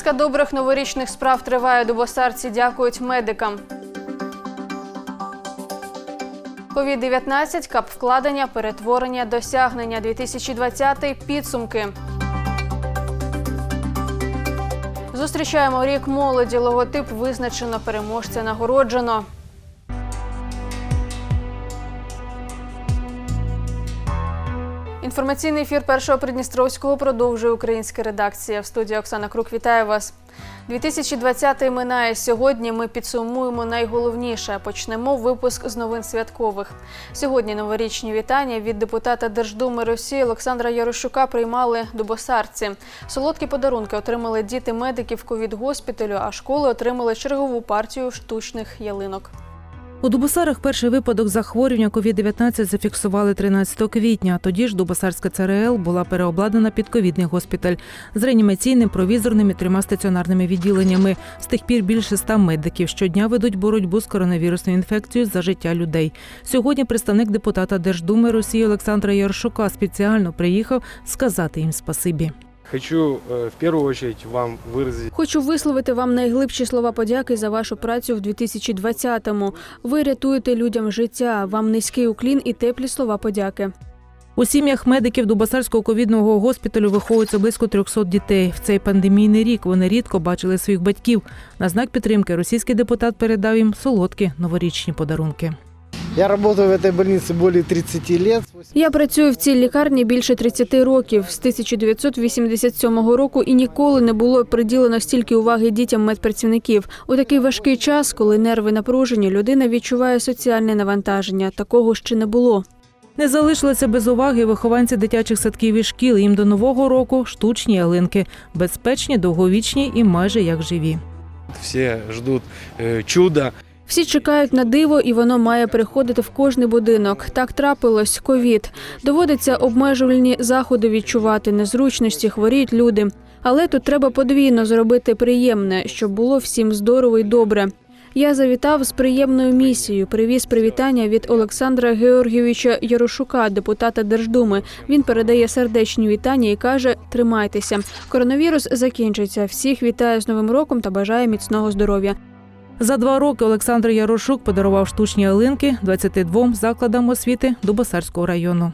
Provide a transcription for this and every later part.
Низка добрих новорічних справ триває. Дубосарці дякують медикам. Covid 19 кап вкладення, перетворення, досягнення 2020 підсумки. Зустрічаємо рік молоді. Логотип визначено, переможця нагороджено. Інформаційний ефір першого Придністровського продовжує українська редакція. В студії Оксана Крук вітаю вас. 2020 минає сьогодні. Ми підсумуємо найголовніше. Почнемо випуск з новин святкових. Сьогодні новорічні вітання від депутата Держдуми Росії Олександра Ярошука приймали дубосарці. Солодкі подарунки отримали діти медиків ковід-госпіталю, а школи отримали чергову партію штучних ялинок. У Дубосарах перший випадок захворювання COVID-19 зафіксували 13 квітня. Тоді ж Дубосарська ЦРЛ була переобладнана під ковідний госпіталь з реанімаційним, провізорним і трьома стаціонарними відділеннями. З тих пір більше ста медиків щодня ведуть боротьбу з коронавірусною інфекцією за життя людей. Сьогодні представник депутата Держдуми Росії Олександра Яршука спеціально приїхав сказати їм спасибі. Хочу э, в первую очередь вам выразить Хочу висловити вам найглибші слова подяки за вашу працю в 2020-му. Ви рятуєте людям життя. Вам низький уклін і теплі слова подяки. У сім'ях медиків Дубасарського ковідного госпіталю виховується близько 300 дітей. В цей пандемійний рік вони рідко бачили своїх батьків. На знак підтримки російський депутат передав їм солодкі новорічні подарунки. Я работаю в этой больнице более 30 лет. Я працюю в цій лікарні більше 30 років з 1987 року і ніколи не було приділено стільки уваги дітям медпрацівників. У такий важкий час, коли нерви напружені, людина відчуває соціальне навантаження. Такого ще не було. Не залишилися без уваги вихованці дитячих садків і шкіл. Їм до нового року штучні ялинки, безпечні, довговічні і майже як живі. все ждут э, чуда. Всі чекають на диво, і воно має приходити в кожний будинок. Так трапилось ковід. Доводиться обмежувальні заходи відчувати, незручності, хворіють люди. Але тут треба подвійно зробити приємне, щоб було всім здорово і добре. Я завітав з приємною місією. Привіз привітання від Олександра Георгійовича Ярошука, депутата Держдуми. Він передає сердечні вітання і каже: тримайтеся. Коронавірус закінчиться. Всіх вітає з Новим роком та бажає міцного здоров'я. За два роки Олександр Ярошук подарував штучні ялинки 22 закладам освіти Дубосарського району.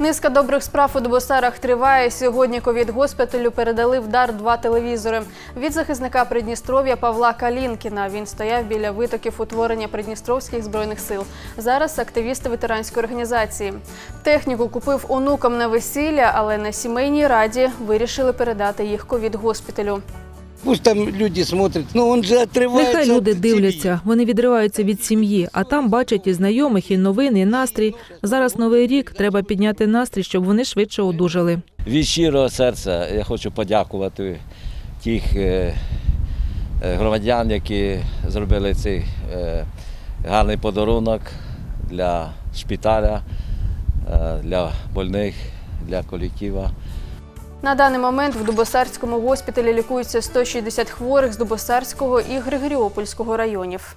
Низка добрих справ у Дубосарах триває. Сьогодні ковід госпіталю передали в дар два телевізори від захисника Придністров'я Павла Калінкіна. Він стояв біля витоків утворення Придністровських збройних сил. Зараз активісти ветеранської організації. Техніку купив онукам на весілля, але на сімейній раді вирішили передати їх ковід госпіталю. Пусть там люди смотрят, но он же отрывается Нехай люди от дивляться, вони відриваються від сім'ї, а там бачать і знайомих, і новини, і настрій. Зараз новий рік, треба підняти настрій, щоб вони швидше одужали. Від щирого серця я хочу подякувати тих е, е, громадян, які зробили цей е, гарний подарунок для шпиталя, для больних, для колектива. На даний момент в Дубосарському госпіталі лікуються 160 хворих з Дубосарського і Григоріопольського районів.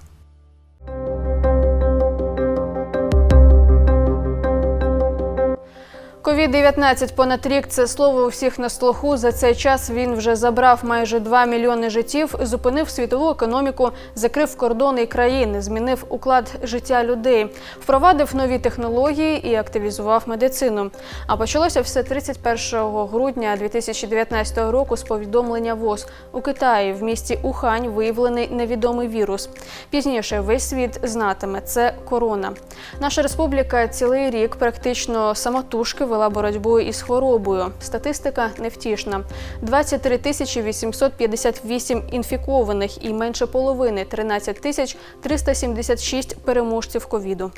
Ковід-19 понад рік це слово у всіх на слуху. За цей час він вже забрав майже 2 мільйони життів, зупинив світову економіку, закрив кордони країни, змінив уклад життя людей, впровадив нові технології і активізував медицину. А почалося все 31 грудня 2019 року з повідомлення ВОЗ у Китаї в місті Ухань виявлений невідомий вірус. Пізніше весь світ знатиме це корона. Наша республіка цілий рік практично самотужки вела боротьбу із хворобою. Статистика невтішна: 23 тисячі 858 інфікованих і менше половини 13 тисяч 376 переможців ковіду.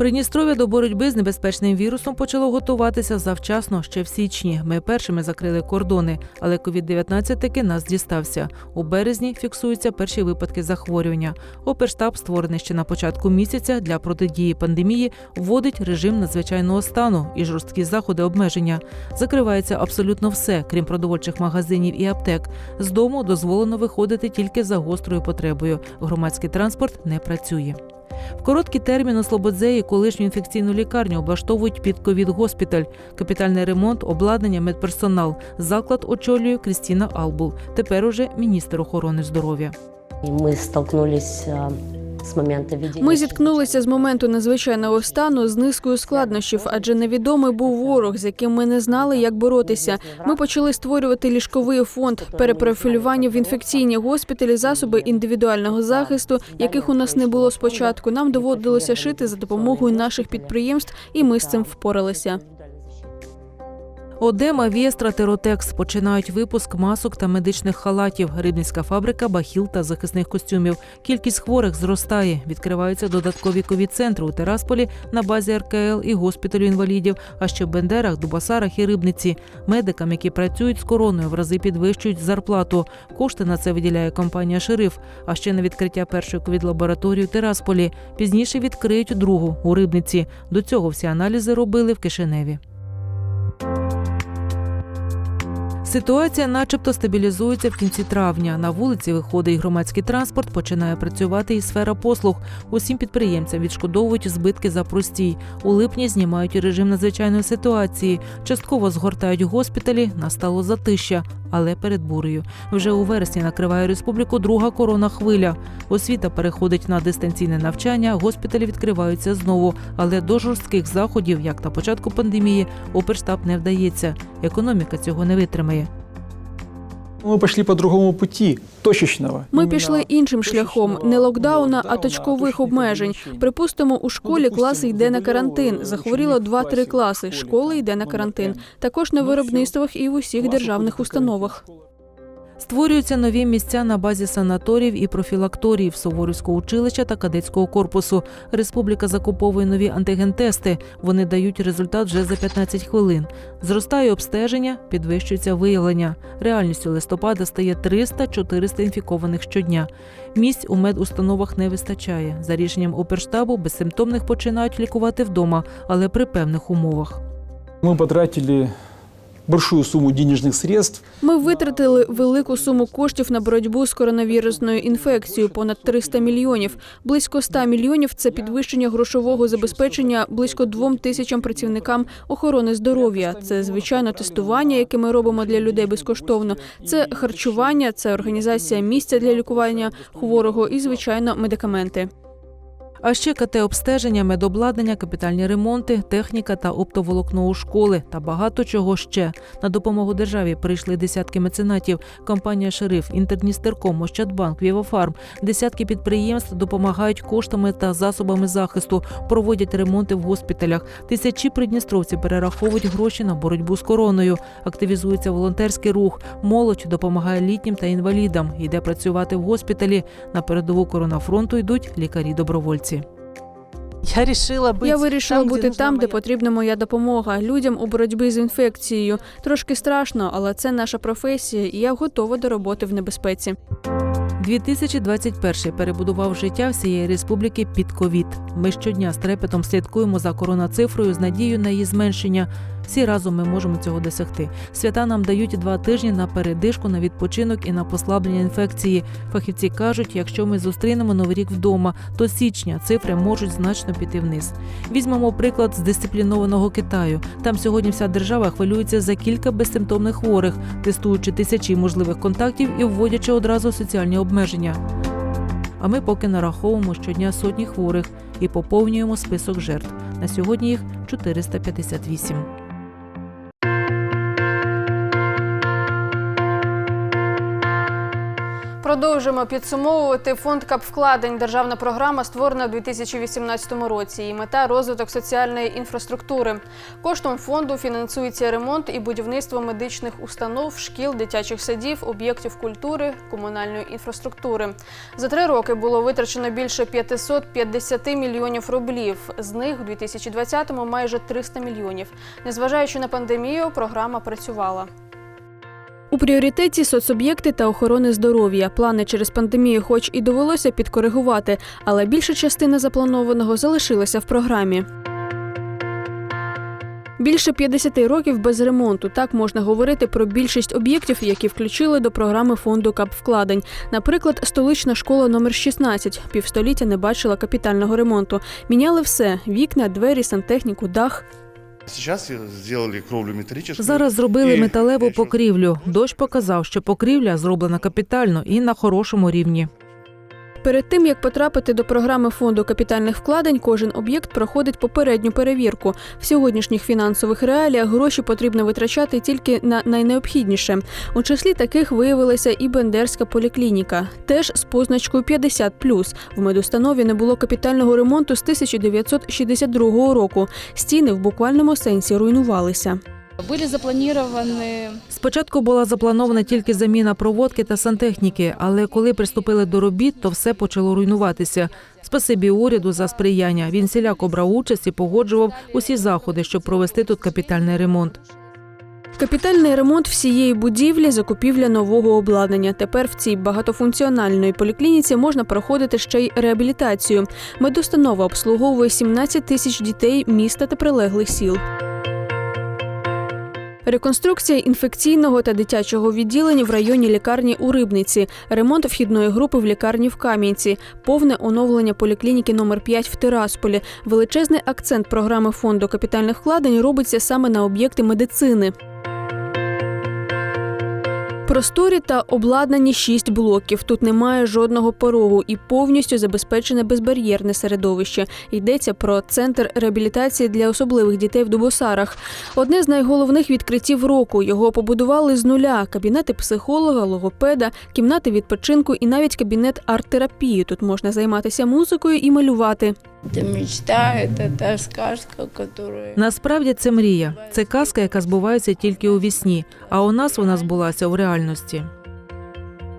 Придністров'я до боротьби з небезпечним вірусом почало готуватися завчасно ще в січні. Ми першими закрили кордони, але COVID-19 таки нас дістався. У березні фіксуються перші випадки захворювання. Оперштаб, створений ще на початку місяця для протидії пандемії, вводить режим надзвичайного стану і жорсткі заходи обмеження. Закривається абсолютно все, крім продовольчих магазинів і аптек. З дому дозволено виходити тільки за гострою потребою. Громадський транспорт не працює. В короткий термін у Слободзеї колишню інфекційну лікарню облаштовують під ковід-госпіталь, капітальний ремонт, обладнання, медперсонал. Заклад очолює Крістіна Албул. Тепер уже міністр охорони здоров'я. Ми мы столкнулись а, с. Ми зіткнулися з моменту надзвичайного стану з низкою складнощів, адже невідомий був ворог, з яким ми не знали, як боротися. Ми почали створювати ліжковий фонд, перепрофілювання в інфекційні госпіталі, засоби індивідуального захисту, яких у нас не було спочатку. Нам доводилося шити за допомогою наших підприємств, і ми з цим впоралися. Одема, Вєстра, Теротекс починають випуск масок та медичних халатів. Рибницька фабрика, бахіл та захисних костюмів. Кількість хворих зростає. Відкриваються додаткові ковід-центри у Терасполі на базі РКЛ і госпіталю інвалідів. А ще в Бендерах, Дубасарах і Рибниці. Медикам, які працюють з короною, в рази підвищують зарплату. Кошти на це виділяє компанія Шериф. А ще на відкриття першої ковід-лабораторії у Терасполі. Пізніше відкриють другу у Рибниці. До цього всі аналізи робили в Кишиневі. Ситуація, начебто, стабілізується в кінці травня. На вулиці виходить громадський транспорт, починає працювати і сфера послуг. Усім підприємцям відшкодовують збитки за простій. У липні знімають режим надзвичайної ситуації. Частково згортають госпіталі. Настало затища, але перед бурею. Вже у вересні накриває республіку друга корона хвиля. Освіта переходить на дистанційне навчання, госпіталі відкриваються знову. Але до жорстких заходів, як на початку пандемії, оперштаб не вдається. Економіка цього не витримає. Мы пошли по другому путі точечного. Ми пішли іншим шляхом, не локдауна, а точкових обмежень. Припустимо, у школі класи йде на карантин. Захворіло 2-3 класи. Школа йде на карантин. Також на виробництвах і в усіх державних установах. Створюються нові місця на базі санаторіїв і профілакторіїв Суворівського училища та кадетського корпусу. Республіка закуповує нові антиген-тести. Вони дають результат вже за 15 хвилин. Зростає обстеження, підвищується виявлення. Реальністю листопада стає 300-400 інфікованих щодня. Місць у медустановах не вистачає. За рішенням оперштабу безсимптомних починають лікувати вдома, але при певних умовах. Мы потратили большую сумму денежных средств. Ми витратили велику суму коштів на боротьбу з коронавірусною інфекцією понад 300 мільйонів. Близько 100 мільйонів це підвищення грошового забезпечення близько двом тисячам працівникам охорони здоров'я. Це звичайно тестування, яке ми робимо для людей безкоштовно. Це харчування, це організація місця для лікування хворого і звичайно медикаменти. А ще КТ-обстеження, медобладнання, капітальні ремонти, техніка та оптоволокно у школи та багато чого ще. На допомогу державі прийшли десятки меценатів. Компанія Шериф, Інтердністерком, Ощадбанк, Вівофарм. Десятки підприємств допомагають коштами та засобами захисту, проводять ремонти в госпіталях. Тисячі придністровців перераховують гроші на боротьбу з короною. Активізується волонтерський рух. Молодь допомагає літнім та інвалідам. Йде працювати в госпіталі. На передову коронafронту йдуть лікарі-добровольці. Я рішила бути Я вирішила там, бути там, де моя потрібна моя допомога людям у боротьбі з інфекцією. Трошки страшно, але це наша професія, і я готова до роботи в небезпеці. 2021 перебудував життя всієї республіки під ковід. Ми щодня з трепетом слідкуємо за коронацифрою з надією на її зменшення. Всі разом ми можемо цього досягти. Свята нам дають два тижні на передишку, на відпочинок і на послаблення інфекції. Фахівці кажуть, якщо ми зустрінемо новий рік вдома, то січня цифри можуть значно піти вниз. Візьмемо приклад з дисциплінованого Китаю. Там сьогодні вся держава хвилюється за кілька безсимптомних хворих, тестуючи тисячі можливих контактів і вводячи одразу соціальні обмеження. А ми поки нараховуємо щодня сотні хворих і поповнюємо список жертв. На сьогодні їх 458. Продовжимо підсумовувати фонд капвкладень. Державна програма створена у 2018 році. Її мета розвиток соціальної інфраструктури. Коштом фонду фінансується ремонт і будівництво медичних установ, шкіл, дитячих садів, об'єктів культури, комунальної інфраструктури. За три роки було витрачено більше 550 мільйонів рублів. З них у 2020-му майже 300 мільйонів. Незважаючи на пандемію, програма працювала. У пріоритеті соцоб'єкти та охорони здоров'я. Плани через пандемію, хоч і довелося підкоригувати, але більша частина запланованого залишилася в програмі. Більше 50 років без ремонту. Так можна говорити про більшість об'єктів, які включили до програми фонду капвкладень. Наприклад, столична школа номер 16 півстоліття не бачила капітального ремонту. Міняли все: вікна, двері, сантехніку, дах. Сейчас сделали кровлю металлическую. Зараз зробили металеву покрівлю. Дощ показав, що покрівля зроблена капітально і на хорошому рівні. Перед тим як потрапити до програми фонду капітальних вкладень, кожен об'єкт проходить попередню перевірку. В сьогоднішніх фінансових реаліях гроші потрібно витрачати тільки на найнеобхідніше. У числі таких виявилася і Бендерська поліклініка, теж з позначкою 50+. В медустанові не було капітального ремонту з 1962 року. Стіни в буквальному сенсі руйнувалися. Были запланированы Спочатку була запланована тільки заміна проводки та сантехніки, але коли приступили до робіт, то все почало руйнуватися. Спасибі уряду за сприяння. Він сіляко брав участь і погоджував усі заходи, щоб провести тут капітальний ремонт. Капітальний ремонт всієї будівлі, закупівля нового обладнання. Тепер в цій багатофункціональної поліклініці можна проходити ще й реабілітацію. Медустанова обслуговує 17 тисяч дітей міста та прилеглих сіл. Реконструкція інфекційного та дитячого відділень в районі лікарні у Рибниці, ремонт вхідної групи в лікарні в Кам'янці, повне оновлення поліклініки номер 5 в Тирасполі. Величезний акцент програми фонду капітальних вкладень робиться саме на об'єкти медицини. Просторі та обладнані шість блоків. Тут немає жодного порогу і повністю забезпечене безбар'єрне середовище. Йдеться про центр реабілітації для особливих дітей в Дубосарах. Одне з найголовних відкриттів року. Його побудували з нуля: кабінети психолога, логопеда, кімнати відпочинку і навіть кабінет арт-терапії. Тут можна займатися музикою і малювати. Это та сказка, которая... Насправді це мрія. Це казка, яка збувається тільки у вісні, а у нас вона збулася у реальності.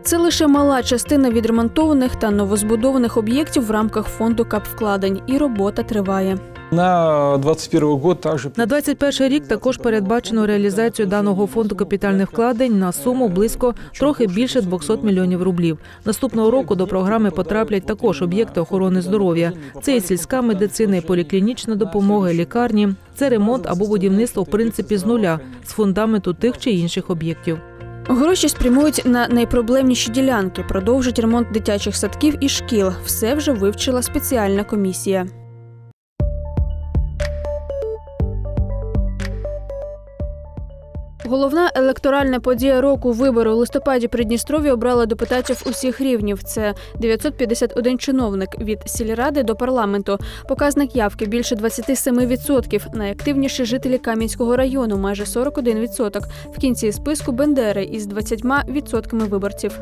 Це лише мала частина відремонтованих та новозбудованих об'єктів в рамках фонду капвкладень, і робота триває. На 21 год также На 21 рік також передбачено реалізацію даного фонду капітальних вкладень на суму близько трохи більше 200 мільйонів рублів. Наступного року до програми потраплять також об'єкти охорони здоров'я. Це і сільська медицина, і поліклінічна допомога, і лікарні. Це ремонт або будівництво в принципі з нуля з фундаменту тих чи інших об'єктів. Гроші спрямують на найпроблемніші ділянки, продовжать ремонт дитячих садків і шкіл. Все вже вивчила спеціальна комісія. Головна електоральна подія року вибори у листопаді Придністров'я обрала депутатів усіх рівнів. Це 951 чиновник від сільради до парламенту. Показник явки більше 27%. Найактивніші жителі Кам'янського району майже 41%. В кінці списку Бендери із 20% виборців.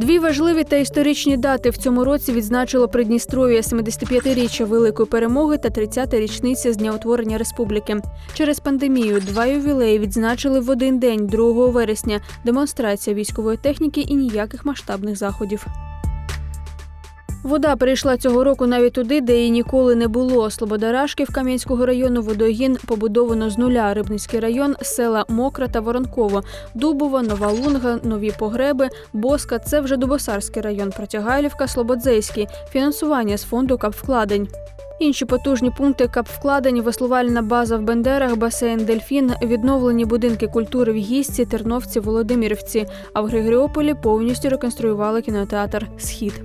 Дві важливі та історичні дати в цьому році відзначило Придністров'я 75-річчя великої перемоги та 30-та річниця з дня утворення республіки. Через пандемію два ювілеї відзначили в один день, 2 вересня. Демонстрація військової техніки і ніяких масштабних заходів. Вода прийшла цього року навіть туди, де її ніколи не було. Слободарашків Кам'янського району водогін побудовано з нуля. Рибницький район, села Мокра та Воронково, Дубова, Нова Лунга, Нові Погреби, Боска. Це вже Дубосарський район, Протягайлівка, Слободзейський. Фінансування з фонду капвкладень. Інші потужні пункти капвкладень, веслувальна база в Бендерах, басейн Дельфін, відновлені будинки культури в Гісці, Терновці, Володимирівці. А в Григоріополі повністю реконструювали кінотеатр Схід.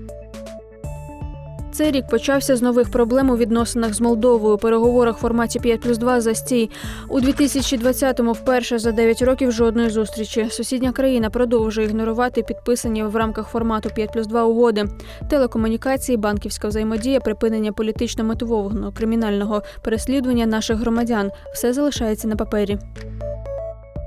Цей рік почався з нових проблем у відносинах з Молдовою. Переговорах в форматі 5 плюс 2 застій. У 2020-му вперше за 9 років жодної зустрічі. Сусідня країна продовжує ігнорувати підписані в рамках формату 5 плюс 2 угоди. Телекомунікації, банківська взаємодія, припинення політично мотивованого кримінального переслідування наших громадян. Все залишається на папері.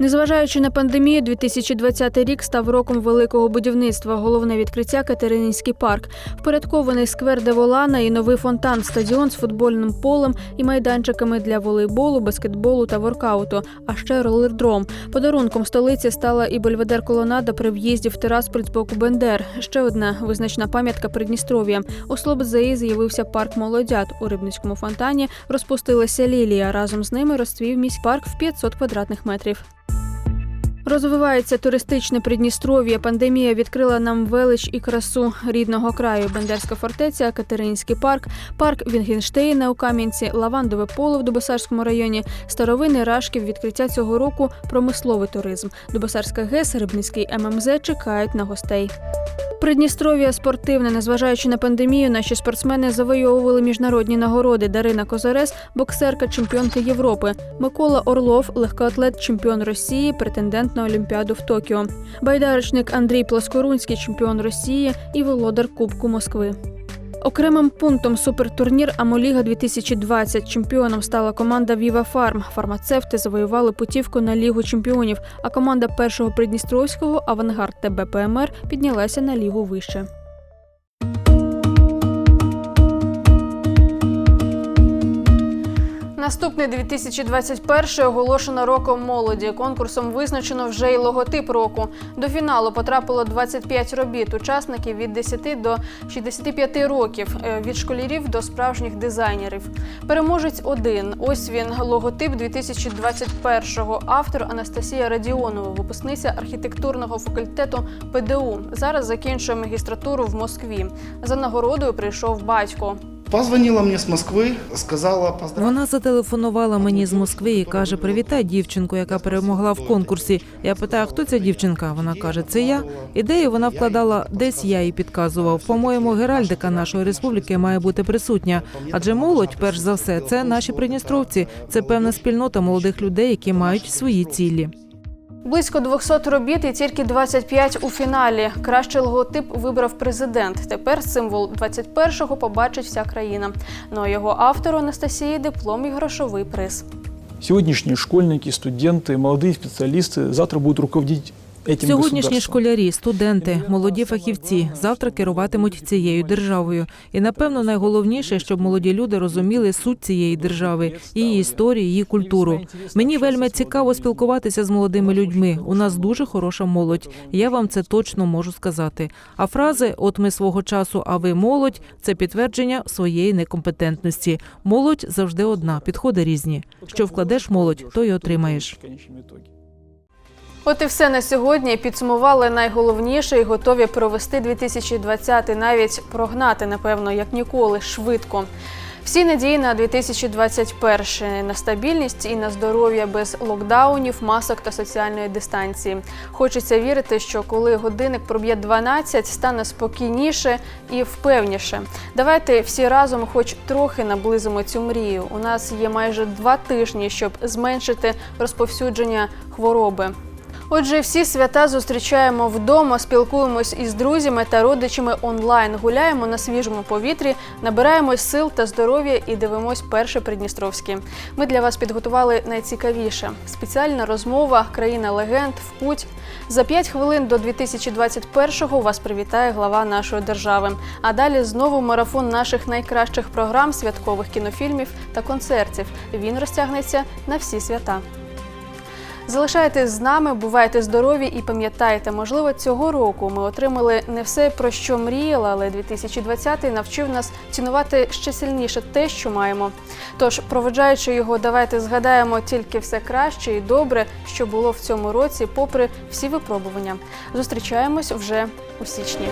Незважаючи на пандемію, 2020 рік став роком великого будівництва. Головне відкриття Катерининський парк, впорядкований сквер Деволана і новий фонтан, стадіон з футбольним полем і майданчиками для волейболу, баскетболу та воркауту. А ще ролердром. Подарунком столиці стала і бельведер колонада при в'їзді в Тирасполь з боку Бендер. Ще одна визначна пам'ятка Придністров'я. У Слободзеї з'явився парк молодят. У рибницькому фонтані розпустилася лілія. Разом з ними розцвів міськ парк в 500 квадратних метрів. Розвивається туристичне Придністров'я. Пандемія відкрила нам велич і красу рідного краю. Бендерська фортеця, Катеринський парк, парк Вінгенштейна у Кам'янці, Лавандове поле в Дубосарському районі, старовини Рашків. Відкриття цього року промисловий туризм. Дубосарська ГЕС, Рибницький ММЗ чекають на гостей. Придністров'я спортивне, незважаючи на пандемію, наші спортсмени завойовували міжнародні нагороди. Дарина Козарес, боксерка, чемпіонка Європи. Микола Орлов, легкоатлет, чемпіон Росії, претендент на Олімпіаду в Токіо. Байдарочник Андрій Плоскорунський, чемпіон Росії і володар Кубку Москви. Окремим пунктом супертурнір Амоліга 2020 чемпіоном стала команда Віва Фарм. Фармацевти завоювали путівку на Лігу чемпіонів, а команда першого придністровського Авангард ТБ ПМР піднялася на лігу вище. Наступний 2021 оголошено роком молоді. Конкурсом визначено вже й логотип року. До фіналу потрапило 25 робіт. Учасників від 10 до 65 років, е, від школярів до справжніх дизайнерів. Переможець один. Ось він логотип 2021-го. Автор Анастасія Радіонова, випускниця архітектурного факультету ПДУ. Зараз закінчує магістратуру в Москві. За нагородою прийшов батько. Позвонила мне с Москвы, сказала поздравляю. Вона зателефонувала мені з Москви і каже: Привітай дівчинку, яка перемогла в конкурсі. Я питаю, хто ця дівчинка? Вона каже, це я. Ідею вона вкладала десь я їй підказував. По-моєму, геральдика нашої республіки має бути присутня. Адже молодь, перш за все, це наші придністровці. Це певна спільнота молодих людей, які мають свої цілі. Близько 200 робіт і тільки 25 у фіналі. Кращий логотип вибрав президент. Тепер символ 21-го побачить вся країна. Ну а його автору Анастасії диплом і грошовий приз. Сегодняшние школьники, студенты, молодые специалисты завтра будут руководить этим Сьогоднішні школярі, студенти, молоді фахівці завтра керуватимуть цією державою. І напевно найголовніше, щоб молоді люди розуміли суть цієї держави, її історію, її культуру. Мені вельми цікаво спілкуватися з молодими людьми. У нас дуже хороша молодь. Я вам це точно можу сказати. А фрази «от ми свого часу, а ви молодь це підтвердження своєї некомпетентності. Молодь завжди одна, підходи різні. Що вкладеш молодь, то й отримаєш. От і все на сьогодні. Підсумували найголовніше і готові провести 2020 навіть прогнати, напевно, як ніколи, швидко. Всі надії на 2021 на стабільність і на здоров'я без локдаунів, масок та соціальної дистанції. Хочеться вірити, що коли годинник проб'є 12, стане спокійніше і впевніше. Давайте всі разом, хоч трохи наблизимо цю мрію. У нас є майже два тижні, щоб зменшити розповсюдження хвороби. Отже, всі свята зустрічаємо вдома, спілкуємось із друзями та родичами онлайн, гуляємо на свіжому повітрі, набираємось сил та здоров'я і дивимось перше Придністровське. Ми для вас підготували найцікавіше. Спеціальна розмова Країна легенд в путь. За 5 хвилин до 2021-го вас привітає глава нашої держави. А далі знову марафон наших найкращих програм, святкових кінофільмів та концертів. Він розтягнеться на всі свята. Залишайтесь з нами, бувайте здорові і пам'ятайте, можливо, цього року ми отримали не все про що мріяли, але 2020 навчив нас цінувати ще сильніше те, що маємо. Тож, проведжаючи його, давайте згадаємо тільки все краще і добре, що було в цьому році, попри всі випробування. Зустрічаємось вже у січні.